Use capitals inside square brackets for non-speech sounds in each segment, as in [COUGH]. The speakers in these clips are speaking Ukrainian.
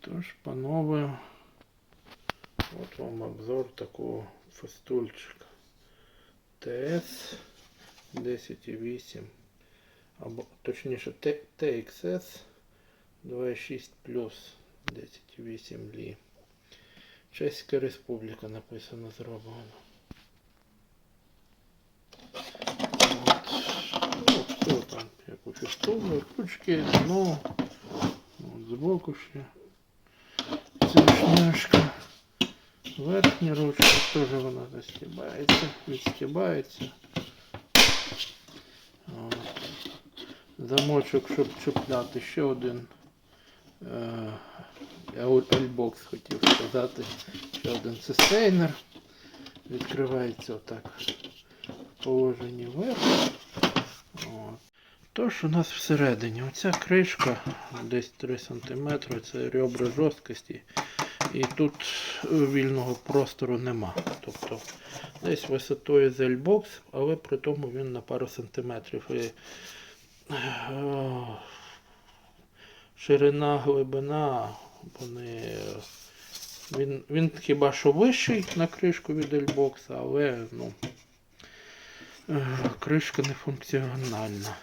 Тож, панове, от вам обзор такого фестульчика. ТС 10,8 або точніше TXS 2.6 плюс 10,8 лі. Чеська Республіка написано зроблено. От. Ну, що там, як у фестуни, ручки, дно, от, збоку ще. Шняшка. Верхня ручка теж вона застібається, відстібається. Замочок, щоб чіпляти ще один. Альбокс хотів сказати. Ще один сустейнер. Відкривається отак в положенні вверх. Тож у нас всередині оця кришка десь 3 см, це ребра жорсткості. І тут вільного простору нема. Тобто десь висотою з ельбокс, але при тому він на пару сантиметрів. І, е, ширина, глибина, вони. Він, він хіба що вищий на кришку від ельбокса, але ну, е, кришка не функціональна.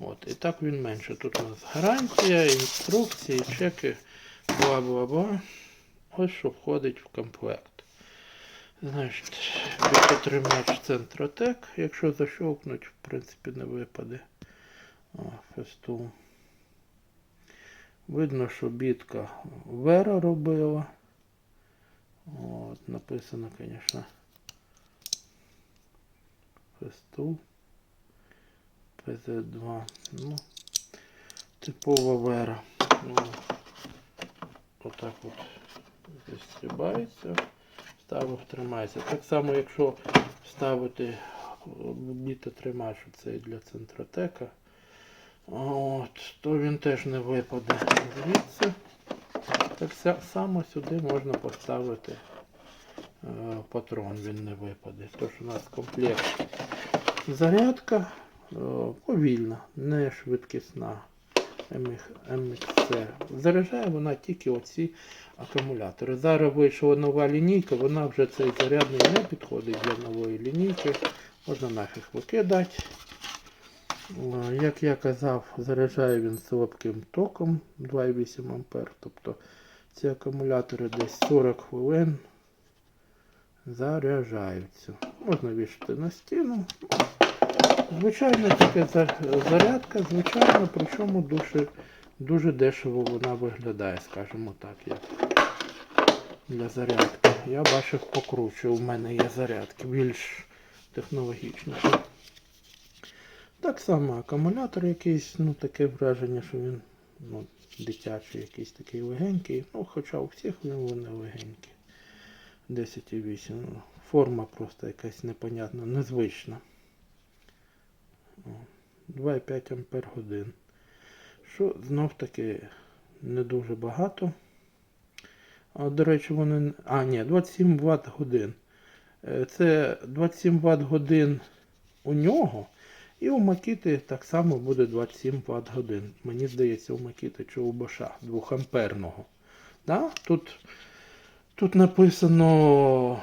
От, і так він менше. Тут у нас гарантія, інструкції, чеки, бла-бла-бла. Ось що входить в комплект. Значить, вітотримач Центротек, якщо защовкнуть, в принципі, не випаде. О, фесту. Видно, що бітка Вера робила. От, написано, звісно. Фесту. ПЗ2. Ну, типова Вера. Ну, отак от застібається, вставив, тримається. Так само, якщо вставити бітотримач цей для центротека, от, то він теж не випаде звідси. Так само сюди можна поставити е, патрон, він не випаде. Тож у нас комплект зарядка е, повільна, не швидкісна. MXC. Заряджає вона тільки оці акумулятори. Зараз вийшла нова лінійка, вона вже цей зарядний не підходить для нової лінійки. Можна нафіг викидати. Як я казав, заряджає він слабким током 2,8 А. Тобто ці акумулятори десь 40 хвилин заряджаються. Можна вішати на стіну. Звичайно, таке зарядка, звичайно, причому дуже, дуже дешево вона виглядає, скажімо так, як для зарядки. Я бачив покруче, у мене є зарядки більш технологічні. Так само акумулятор якийсь, ну таке враження, що він ну, дитячий, якийсь такий легенький. Ну, хоча у всіх вони легенькі. 10,8. Ну, форма просто якась непонятна, незвична. О, 2,5 ампер годин. Що знов таки не дуже багато. А, до речі, вони. А, ні, 27 Вт годин. Е, Це 27 Вт годин у нього. І у Макіти так само буде 27 Вт годин. Мені здається, у Макіти чи у Боша 2 амперного. Да? Тут, тут написано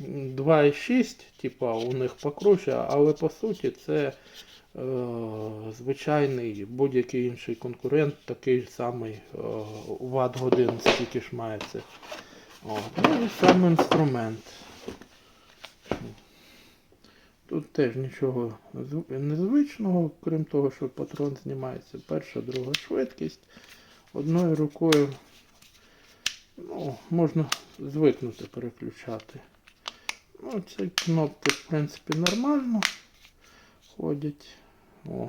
2,6, типа у них покруче, але по суті це звичайний будь-який інший конкурент, такий самий е, ватт годин, скільки ж має це. Ну і сам інструмент. Тут теж нічого незвичного, крім того, що патрон знімається перша, друга швидкість. Одною рукою ну, можна звикнути переключати. Ну, ці кнопки, в принципі, нормально ходять. О,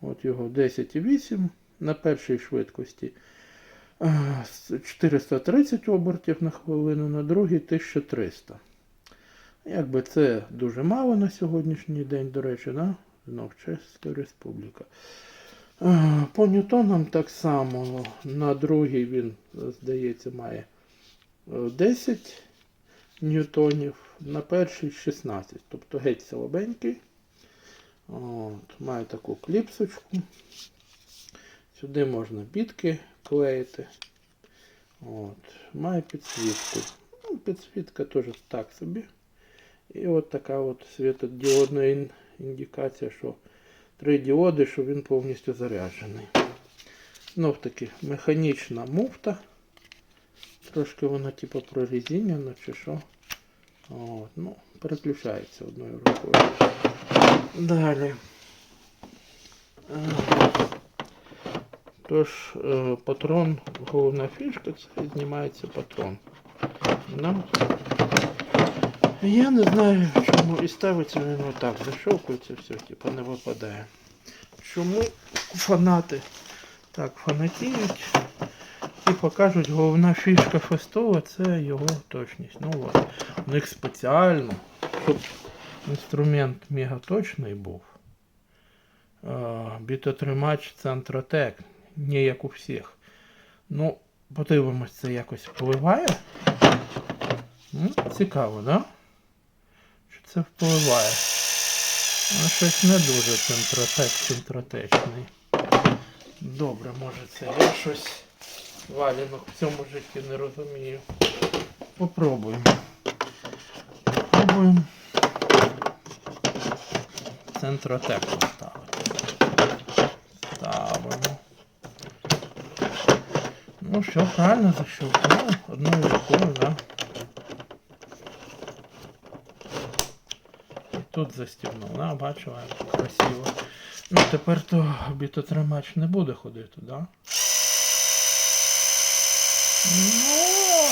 от його 10,8 на першій швидкості. Е, 430 обертів на хвилину, на другій 1300. Якби це дуже мало на сьогоднішній день, до речі, да? знов Чеська Республіка. Е, По ньютонам так само. На другій він, здається, має е, 10 ньютонів, на першій 16. Тобто геть слабенький. От, має таку кліпсочку. Сюди можна бітки клеїти. От. Має підсвітку. Ну, підсвітка теж так собі. І от така от світодіодна ін- індикація, що три діоди, що він повністю заряджений. Знов таки механічна муфта. Трошки вона типу прорезинена чи що. От, ну, переключається одною рукою. Далі. Е, Тож, е, патрон, головна фішка, це знімається патрон. Я не знаю, чому і ставиться він отак, защовкується все, типу не випадає. Чому фанати так фанатіють і покажуть, головна фішка фестова це його точність. Ну от, у них спеціально, щоб інструмент мегаточний був. е, Бітотримач Центротек, не як у всіх. Ну, подивимось, це якось впливає. М, Цікаво, да? Що це впливає? Ну, щось не дуже центротек, центротечний. Добре, може це я щось валянок в цьому житті не розумію. Попробуємо. Попробуємо центротек поставити. Ставимо. Ну що, правильно защелкнули одною рукою, да? І тут застібнув, да? бачила, як красиво. Ну тепер то бітотримач не буде ходити, да? Ну,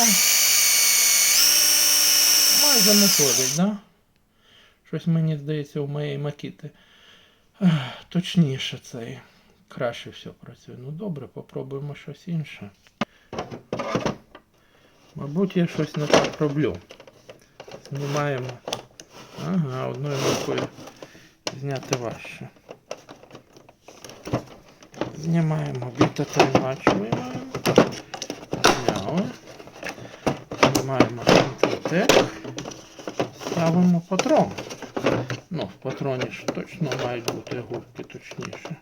майже не ходить, да? Щось мені здається у моєї макіти. Точніше цей. Краще все працює. Ну добре, попробуємо щось інше. Мабуть, я щось не так роблю. Знімаємо. Ага, одною рукою зняти важче. Знімаємо бітотримач, виймаємо. Зняли. Знімаємо контротек. Ставимо патрон. Ну, в патроні ж точно мають бути губки точніше.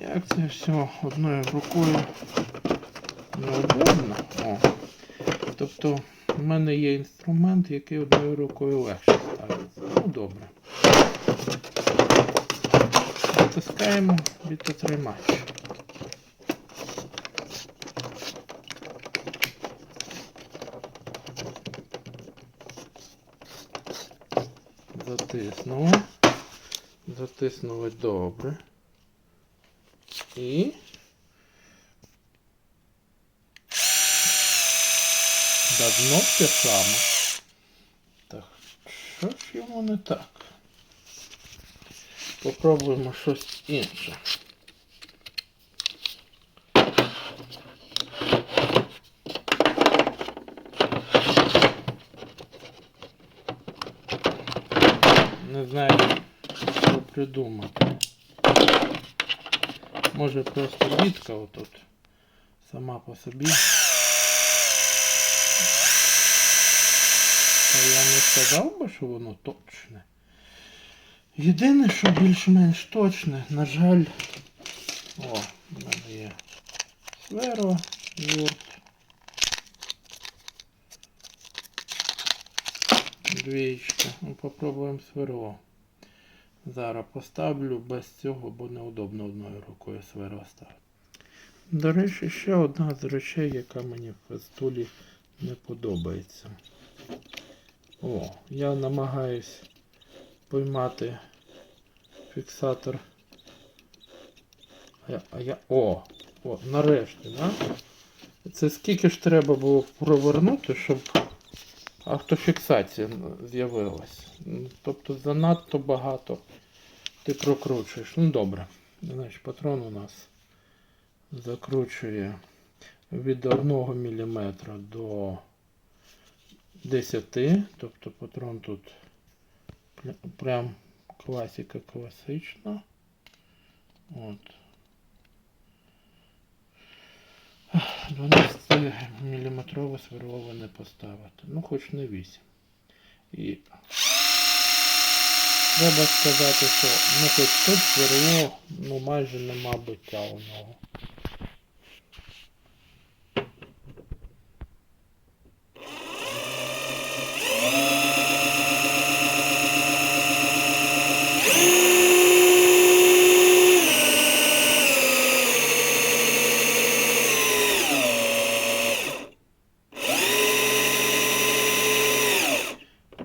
Як це все одною рукою неудобно. О. Тобто в мене є інструмент, який одною рукою легше ставиться. Ну добре. Натискаємо бітотримач. Затиснули. Затиснули добре. І. Давно те саме. Так, що ж йому не так? Попробуємо щось інше. Не знаю, що придумати. Може просто бітка отут сама по собі. Та я не сказав би, що воно точне. Єдине, що більш-менш точне, на жаль. О, в мене є сверо, юрт. Двічка. Ну, попробуємо сверло. Зараз поставлю без цього, бо неудобно одною рукою сверло ставити. До речі, ще одна з речей, яка мені в фестулі не подобається. О, я намагаюсь поймати фіксатор. А я, а я. О! О, нарешті, да? Це скільки ж треба було провернути, щоб автофіксація з'явилась. Ну, Тобто занадто багато ти прокручуєш. Ну добре. Значить, патрон у нас закручує від 1 мм до 10. Тобто патрон тут прям класика класична. От. 12 мм сверло не поставити. Ну, хоч не 8. І треба сказати, що ну хоч тут сверло, ну майже нема биття у нього.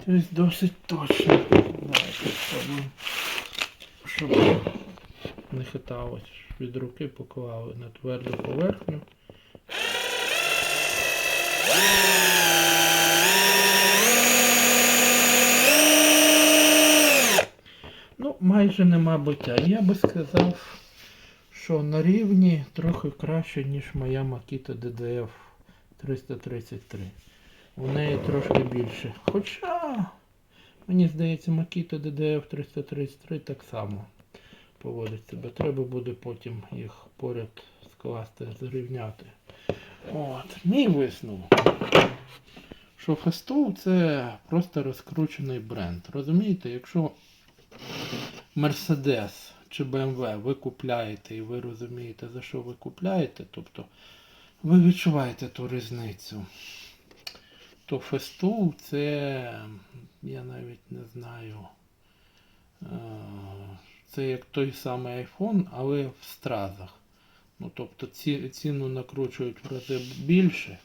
Тобто досить точно. Давайте спробуємо. Щоб не хиталось. Від руки поклали на тверду поверхню. Ну, майже нема биття. Я би сказав, що на рівні трохи краще, ніж моя Makita DDF 333. У неї трошки більше. Хоча, мені здається, Makita DDF 333 так само поводить себе. Треба буде потім їх поряд скласти, зрівняти. От, мій висновок. Що Festool це просто розкручений бренд. Розумієте, якщо Mercedes чи BMW ви купляєте і ви розумієте, за що ви купляєте, тобто ви відчуваєте ту різницю. То Festool це, я навіть не знаю, е, це як той самий iPhone, але в стразах. Ну, тобто ці, ціну накручують в рази більше.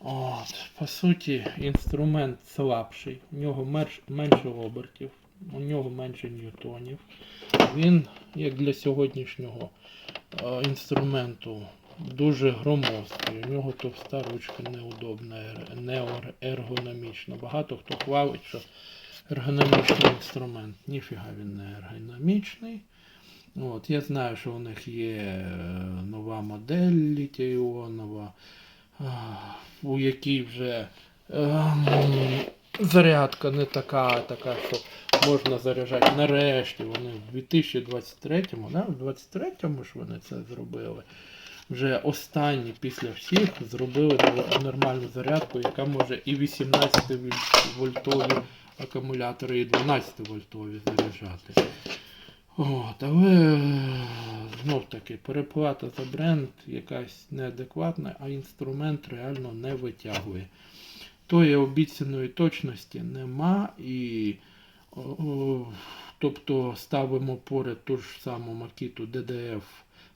От, по суті, інструмент слабший, у нього менше обертів, у нього менше ньютонів. Він, як для сьогоднішнього е, інструменту, дуже громоздкий. У нього товста ручка неудобна, ер- не ор- ергономічна. Багато хто хвалить, що ергономічний інструмент. Ніфіга він не ергономічний. От, я знаю, що у них є е, нова модель літій-іонова, у якій вже ем, зарядка не така, така, що можна заряджати. Нарешті вони в 2023-му, да, в 23-му ж вони це зробили. Вже останні після всіх зробили нормальну зарядку, яка може і 18 вольтові акумулятори, і 12 вольтові заряджати. От, але знов таки переплата за бренд якась неадекватна, а інструмент реально не витягує. Тої обіцяної точності нема і о, о, тобто ставимо поряд ту ж саму макіту DDF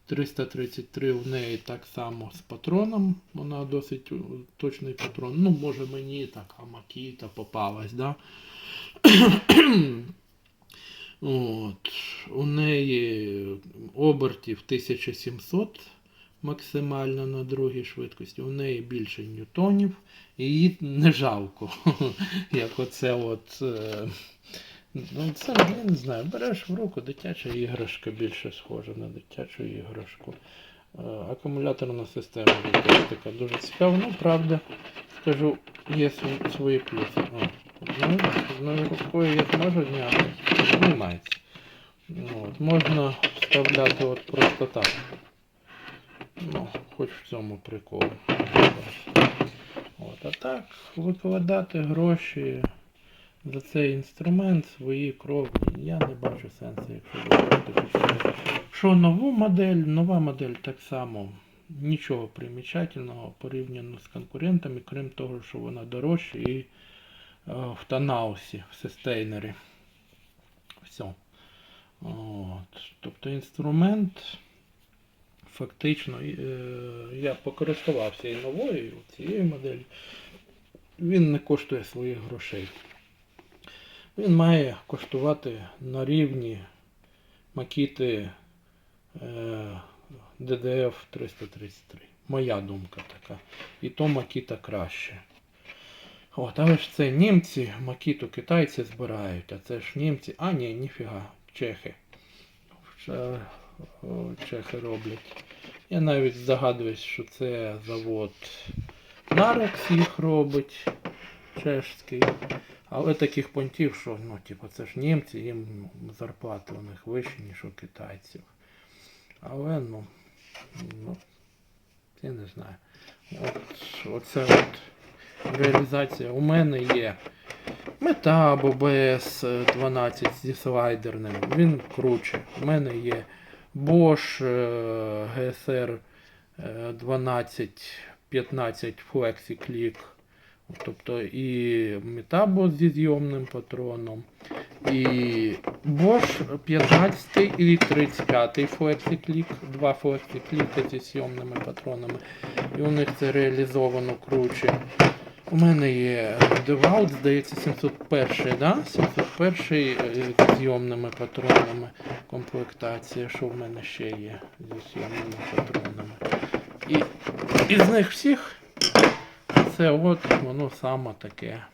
333 в неї так само з патроном. Вона досить точний патрон. Ну, може мені така макіта попалась, да? [CLEARS THROAT] От. У неї обертів 1700 максимально на другій швидкості. У неї більше ньютонів. І її не жалко. [LAUGHS] Як оце от. Ну, це я не знаю, береш в руку дитяча іграшка більше схожа на дитячу іграшку. Е, Акумуляторна система така дуже цікава. Ну, правда, скажу, є свої, плюси. Одною, одною рукою я зможу зняти. Знімається. От, можна вставляти от просто так. Ну, хоч в цьому прикол. От, а так, викладати гроші за цей інструмент свої кровні. Я не бачу сенсу, якщо ви. Що нову модель, нова модель так само нічого примічательного порівняно з конкурентами, крім того, що вона дорожча і е, в Танаусі, в сестейнері. Все. От. Тобто інструмент фактично е, я покористувався і новою, і цією моделлю. Він не коштує своїх грошей. Він має коштувати на рівні макіти е, DDF 333. Моя думка така. І то макіта краще. От, але ж це німці, макіту китайці збирають, а це ж німці. А, ні, ніфіга, чехи. Чехи роблять. Я навіть здогадуюсь, що це завод Нарекс їх робить чешський. Але таких понтів, що ну, типу, це ж німці, їм зарплати у них вищі, ніж у китайців. Але ну, ну я не знаю. От, оце от реалізація. У мене є мета або BS 12 зі слайдерним. Він круче. У мене є Bosch е, GSR е, 12 15 Flexi Click. Тобто і Metabo зі зйомним патроном, і Bosch 15 і 35 FlexiClick, два FlexiClick зі зйомними патронами. І у них це реалізовано круче. У мене є Девалт, здається, 701, да? 701 е, з зйомними патронами комплектація. Що в мене ще є зі зйомними патронами. І із них всіх це от воно саме таке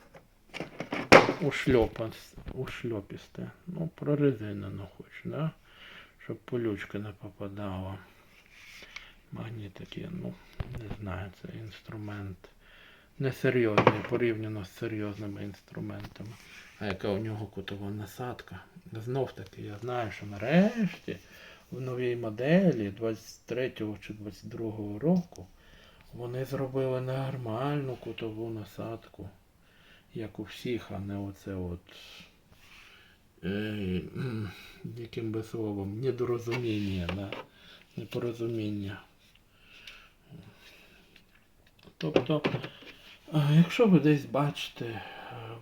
ушльопісте. Ну, прорезинено хоч, да? Щоб полючка не попадала. Магнітики, ну, не знаю, це інструмент несерйозний порівняно з серйозними інструментами. А яка у нього кутова насадка? Знов таки, я знаю, що нарешті в новій моделі 23 чи 22 року вони зробили нормальну кутову насадку, як у всіх, а не оце от. [CLEARS THROAT] Яким би словом, недорозуміння, да? непорозуміння. Тобто, якщо ви десь бачите е,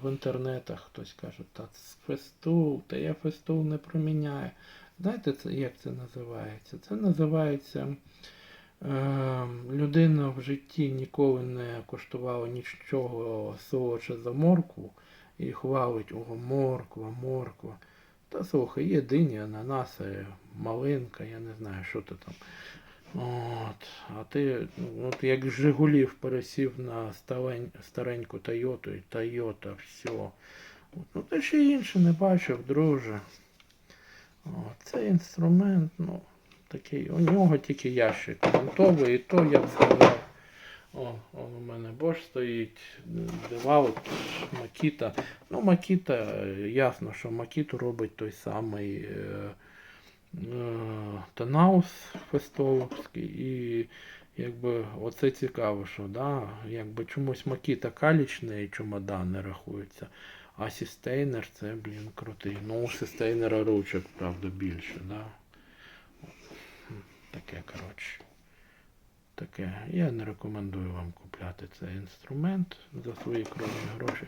в інтернетах, хтось каже, та фестул, та я фестул не проміняю. Знаєте, це, як це називається? Це називається людина в житті ніколи не коштувала нічого солодше за моркву і хвалить, ого, морква, морква. Та слухай, є дині, ананаси, малинка, я не знаю, що ти там. От, а ти, от як Жигулів пересів на старень, стареньку Тойоту, і Тойота, все. От, ну ти ще інше не бачив, друже. От, цей інструмент, ну, такий, у нього тільки ящик грунтовий, і то я б сказав. О, он у мене Bosch стоїть, Деваут, Макіта. Ну, Макіта, ясно, що Макіту робить той самий е, е, Танаус Фестоловський. І якби оце цікаво, що да, якби чомусь Макіта калічний чемодан не рахується. А Сістейнер це, блін, крутий. Ну, у Сістейнера ручок, правда, більше, да. Таке, коротше. Таке. Я не рекомендую вам купляти цей інструмент за свої кровні гроші.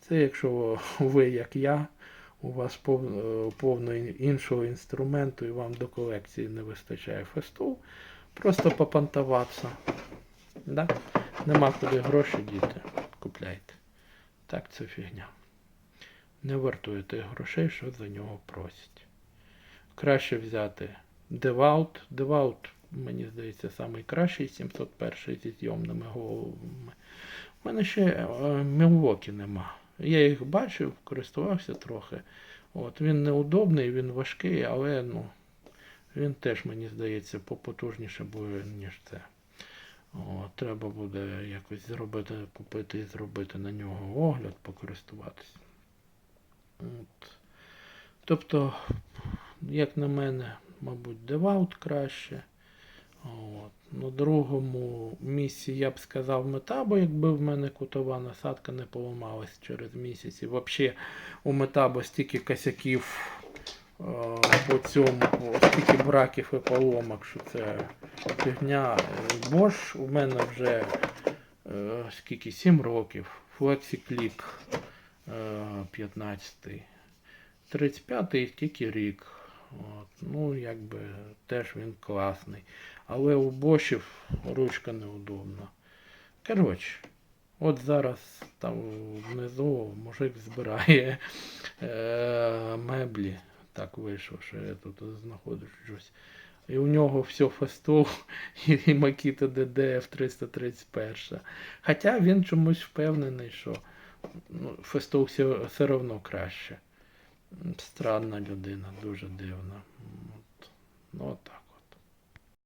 Це якщо [LAUGHS] ви, як я, у вас пов- повно іншого інструменту і вам до колекції не вистачає фесту, просто попантуватися. Да? Нема куди гроші діти. Купляйте. Так, це фігня. Не вартує тих грошей, що за нього просять. Краще взяти Деваут. Деваут, мені здається, найкращий 701 зі зйомними головами. У мене ще е, Мілвокі нема. Я їх бачив, користувався трохи. От, він неудобний, він важкий, але ну, він теж, мені здається, попотужніше буде, ніж це. От, треба буде якось зробити, купити і зробити на нього огляд, покористуватися. Тобто, як на мене, мабуть, деваут краще. От. На другому місці я б сказав Метабо, якби в мене кутова насадка не поламалась через місяць. І взагалі у Метабо стільки косяків е, по цьому, стільки браків і поломок, що це фігня. Bosch у мене вже е, скільки 7 років. FlexiClick е, 15. 35-й тільки рік. От. Ну, якби теж він класний. Але у бошів ручка неудобна. Коротше, от зараз там внизу мужик збирає е, меблі. Так вийшло, що я тут знаходжусь. І у нього все фастов [LAUGHS] і Makita DDF 331. Хоча він чомусь впевнений, що ну, фастов все, все одно краще. Странна людина, дуже дивна. От. Ну, от.